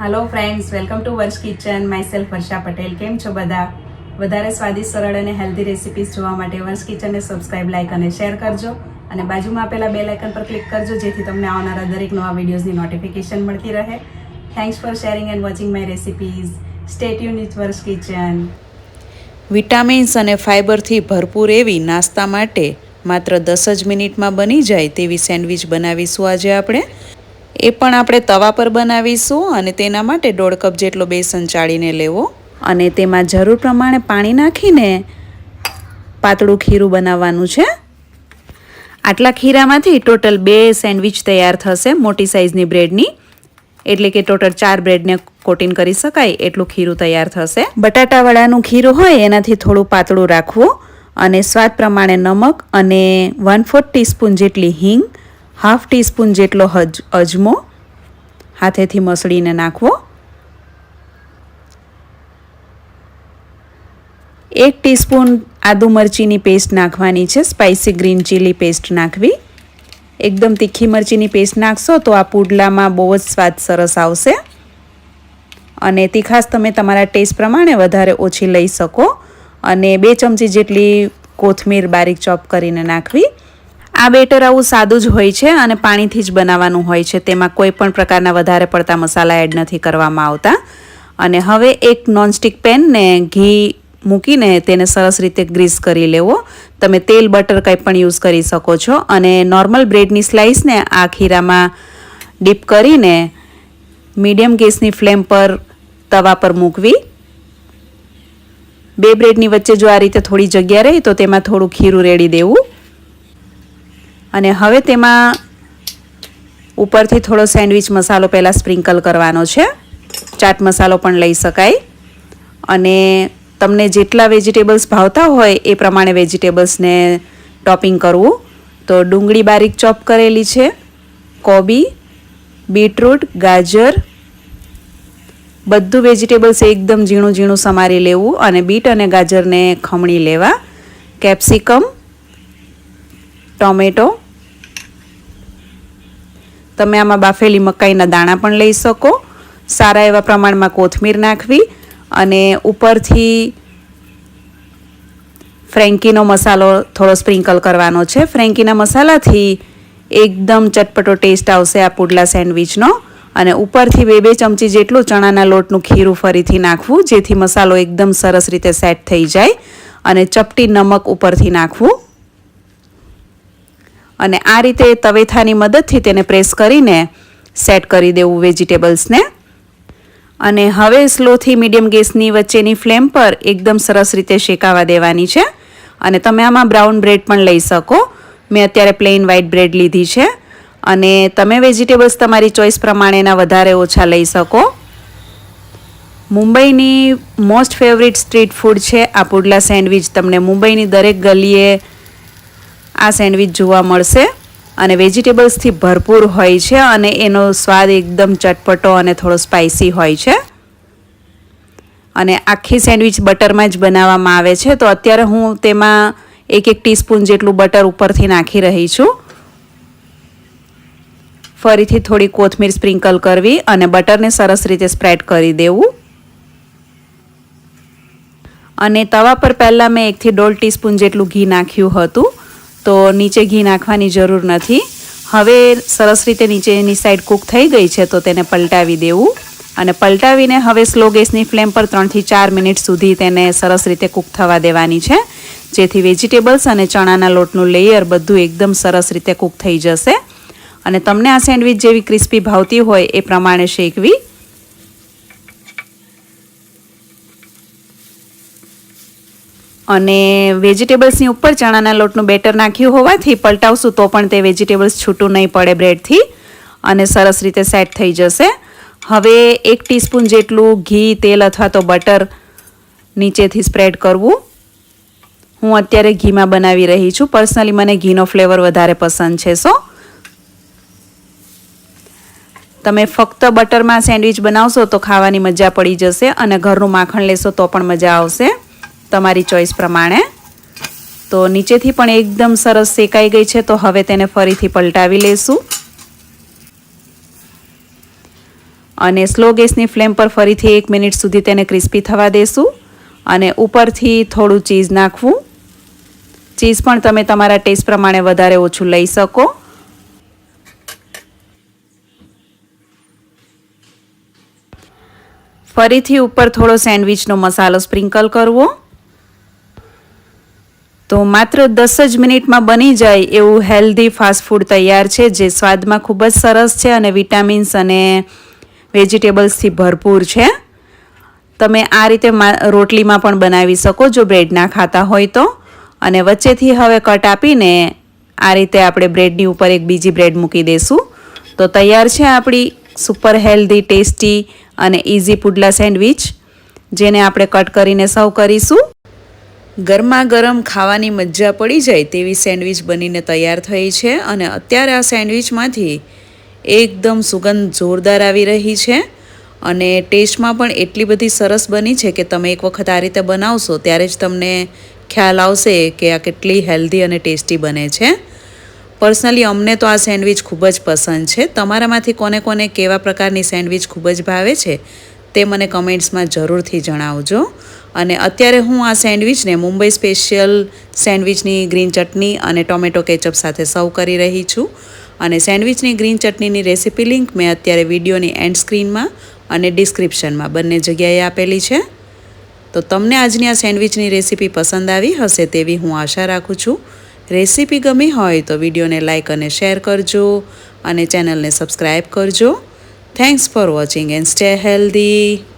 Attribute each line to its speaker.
Speaker 1: Hello friends welcome to Varsha kitchen myself Varsha Patel કેમ છો બધા? વધારે સ્વાદિષ્ટ, સરળ અને હેલ્ધી રેસિપીઝ જોવા માટે વર્ષ કિચનને સબસ્ક્રાઇબ લાઇક અને શેર કરજો. અને બાજુમાં આપેલા બે લાઇકન પર ક્લિક કરજો, જેથી તમને આવનારા દરેક નવા વિડીયોઝની નોટિફિકેશન મળતી રહે. Thanks for sharing and watching my recipes stay tuned Varsha kitchen
Speaker 2: vitamins અને ફાઇબરથી ભરપૂર એવી નાસ્તા માટે માત્ર દસ જ મિનિટમાં બની જાય તેવી સેન્ડવિચ બનાવીશું આજે આપણે. એ પણ આપણે તવા પર બનાવીશું અને તેના માટે દોઢ કપ જેટલો બેસન ચાળીને લેવો. અને તેમાં જરૂર પ્રમાણે પાણી નાખીને પાતળું ખીરું બનાવવાનું છે. આટલા ખીરામાંથી ટોટલ બે સેન્ડવિચ તૈયાર થશે મોટી સાઇઝની બ્રેડની. એટલે કે ટોટલ ચાર બ્રેડને કોટિંગ કરી શકાય એટલું ખીરું તૈયાર થશે. બટાટાવાળાનું ખીરું હોય એનાથી થોડું પાતળું રાખવું. અને સ્વાદ પ્રમાણે નમક અને વન ફોર્થ ટીસ્પૂન જેટલી હિંગ હાફ ટીસ્પૂન જેટલો હજ, અજમો હાથેથી મસળીને નાખવો. એક ટીસ્પૂન આદુ મરચીની પેસ્ટ નાખવાની છે, સ્પાઇસી ગ્રીન ચીલી પેસ્ટ નાખવી. એકદમ તીખી મરચીની પેસ્ટ નાખશો તો આ પુડલામાં બહુ જ સ્વાદ સરસ આવશે. અને તીખાશ તમે તમારા ટેસ્ટ પ્રમાણે વધારે ઓછી લઈ શકો. અને બે ચમચી જેટલી કોથમીર બારીક ચોપ કરીને નાખવી. આ બેટર આવું સાદું જ હોય છે અને પાણીથી જ બનાવવાનું હોય છે. તેમાં કોઈ પણ પ્રકારના વધારે પડતા મસાલા એડ નથી કરવામાં આવતા. અને હવે એક નોનસ્ટિક પેનને ઘી મૂકીને તેને સરસ રીતે ગ્રીસ કરી લેવો. તમે તેલ, બટર કંઈ પણ યુઝ કરી શકો છો. અને નોર્મલ બ્રેડની સ્લાઇસને આ ખીરામાં ડીપ કરીને મીડિયમ ગેસની ફ્લેમ પર તવા પર મૂકવી. બે બ્રેડની વચ્ચે જો આ રીતે થોડી જગ્યા રહી તો તેમાં થોડું ખીરું રેડી દેવું. અને હવે તેમાં ઉપરથી થોડો સેન્ડવિચ મસાલો પહેલાં સ્પ્રિંકલ કરવાનો છે. ચાટ મસાલો પણ લઈ શકાય. અને તમને જેટલા વેજીટેબલ્સ ભાવતા હોય એ પ્રમાણે વેજીટેબલ્સને ટોપિંગ કરવું. તો ડુંગળી બારીક ચોપ કરેલી છે, કોબી, બીટરૂટ, ગાજર, બધું વેજીટેબલ્સ એકદમ ઝીણું ઝીણું સમારી લેવું અને બીટ અને ગાજરને ખમણી લેવા. કેપ્સિકમ, ટોમેટો તમે આમાં બાફેલી મકાઈના દાણા પણ લઈ શકો, સારા એવા પ્રમાણમાં કોથમીર નાખવી અને ઉપરથી ફ્રેન્કીનો મસાલો થોડો સ્પ્રિંકલ કરવાનો છે. ફ્રેન્કીના મસાલાથી એકદમ ચટપટો ટેસ્ટ આવશે આ પુડલા સેન્ડવિચનો અને ઉપરથી બે બે ચમચી જેટલું ચણાના લોટનું ખીરું ફરીથી નાખવું, જેથી મસાલો એકદમ સરસ રીતે સેટ થઈ જાય અને ચપટી નમક ઉપરથી નાખવું. અને આ રીતે તવેથાની મદદથી તેને પ્રેસ કરીને સેટ કરી દેવું વેજીટેબલ્સને. અને હવે સ્લોથી મીડિયમ ગેસની વચ્ચેની ફ્લેમ પર એકદમ સરસ રીતે શેકાવા દેવાની છે. અને તમે આમાં બ્રાઉન બ્રેડ પણ લઈ શકો. મેં અત્યારે પ્લેન વ્હાઇટ બ્રેડ લીધી છે. અને તમે વેજીટેબલ્સ તમારી ચોઈસ પ્રમાણેના વધારે ઓછા લઈ શકો. મુંબઈની મોસ્ટ ફેવરિટ સ્ટ્રીટ ફૂડ છે આ પુડલા સેન્ડવિચ. તમને મુંબઈની દરેક ગલીએ આ સેન્ડવિચ જોવા મળશે અને વેજીટેબલ્સથી ભરપૂર હોય છે અને એનો સ્વાદ એકદમ ચટપટો અને થોડો સ્પાઇસી હોય છે. અને આખી સેન્ડવિચ બટરમાં જ બનાવવામાં આવે છે. તો અત્યારે હું તેમાં એક એક ટીસ્પૂન જેટલું બટર ઉપરથી નાખી રહી છું. ફરીથી થોડી કોથમીર સ્પ્રિંકલ કરવી અને બટરને સરસ રીતે સ્પ્રેડ કરી દેવું. અને તવા પર પહેલાં મેં એકથી દોઢ ટીસ્પૂન જેટલું ઘી નાખ્યું હતું. તો નીચે ઘી નાખવાની જરૂર નથી. હવે સરસ રીતે નીચેની સાઈડ કૂક થઈ ગઈ છે તો તેને પલટાવી દેવું. અને પલટાવીને હવે સ્લો ગેસની ફ્લેમ પર ત્રણથી ચાર મિનિટ સુધી તેને સરસ રીતે કૂક થવા દેવાની છે. જેથી વેજીટેબલ્સ અને ચણાના લોટનું લેયર બધું એકદમ સરસ રીતે કૂક થઈ જશે. અને તમને આ સેન્ડવિચ જેવી ક્રિસ્પી ભાવતી હોય એ પ્રમાણે શેકવી. અને વેજીટેબલ્સની ઉપર ચણાના લોટનું બેટર નાખ્યું હોવાથી પલટાવશું તો પણ તે વેજીટેબલ્સ છૂટું નહીં પડે બ્રેડથી અને સરસ રીતે સેટ થઈ જશે. હવે એક ટીસ્પૂન જેટલું ઘી, તેલ અથવા તો બટર નીચેથી સ્પ્રેડ કરવું. હું અત્યારે ઘીમાં બનાવી રહી છું. પર્સનલી મને ઘીનો ફ્લેવર વધારે પસંદ છે, સો. તમે ફક્ત બટરમાં સેન્ડવિચ બનાવશો તો ખાવાની મજા પડી જશે અને ઘરનું માખણ લેશો તો પણ મજા આવશે. તમારી ચોઈસ પ્રમાણે. તો નીચેથી પણ એકદમ સરસ શેકાઈ ગઈ છે, તો હવે તેને ફરીથી પલટાવી લેશું. અને સ્લો ગેસની ફ્લેમ પર ફરીથી એક મિનિટ સુધી તેને ક્રિસ્પી થવા દેશું. અને ઉપરથી થોડું ચીઝ નાખવું. ચીઝ પણ તમે તમારા ટેસ્ટ પ્રમાણે વધારે ઓછું લઈ શકો. ફરીથી ઉપર થોડો સેન્ડવિચનો મસાલો સ્પ્રિંકલ કરવો. તો માત્ર દસ જ મિનિટમાં બની જાય એવું હેલ્ધી ફાસ્ટ ફૂડ તૈયાર છે, જે સ્વાદમાં ખૂબ જ સરસ છે અને વિટામિન્સ અને વેજીટેબલ્સથી ભરપૂર છે. તમે આ રીતે રોટલીમાં પણ બનાવી શકો, જો બ્રેડ ના ખાતા હોય તો. અને વચ્ચેથી હવે કટ આપીને આ રીતે આપણે બ્રેડની ઉપર એક બીજી બ્રેડ મૂકી દઈશું તો તૈયાર છે આપણી સુપર હેલ્ધી, ટેસ્ટી અને ઇઝી પુડલા સેન્ડવિચ, જેને આપણે કટ કરીને સર્વ કરીશું. ગરમા ગરમ ખાવાની મજા પડી જાય તેવી સેન્ડવિચ બનીને તૈયાર થઈ છે અને અત્યારે આ સેન્ડવિચમાંથી એકદમ સુગંધ જોરદાર આવી રહી છે અને ટેસ્ટમાં પણ એટલી બધી સરસ બની છે કે તમે એક વખત આ રીતે બનાવશો ત્યારે જ તમને ખ્યાલ આવશે કે આ કેટલી હેલ્ધી અને ટેસ્ટી બને છે. પર્સનલી અમને તો આ સેન્ડવિચ ખૂબ જ પસંદ છે. તમારામાંથી કોને કોને કેવા પ્રકારની સેન્ડવિચ ખૂબ જ ભાવે છે તે મને કમેન્ટ્સમાં જરૂરથી જણાવજો. અને અત્યારે હું આ સેન્ડવિચને મુંબઈ સ્પેશિયલ સેન્ડવિચની ગ્રીન ચટણી અને ટોમેટો કેચઅપ સાથે સર્વ કરી રહી છું. અને સેન્ડવિચની ગ્રીન ચટણીની રેસીપી લિંક મેં અત્યારે વિડીયોની એન્ડ સ્ક્રીનમાં અને ડિસ્ક્રિપ્શનમાં બંને જગ્યાએ આપેલી છે. તો તમને આજની આ સેન્ડવિચની રેસીપી પસંદ આવી હશે તેવી હું આશા રાખું છું. રેસીપી ગમી હોય તો વિડીયોને લાઇક અને શેર કરજો અને ચેનલને સબસ્ક્રાઈબ કરજો. Thanks for watching and stay healthy.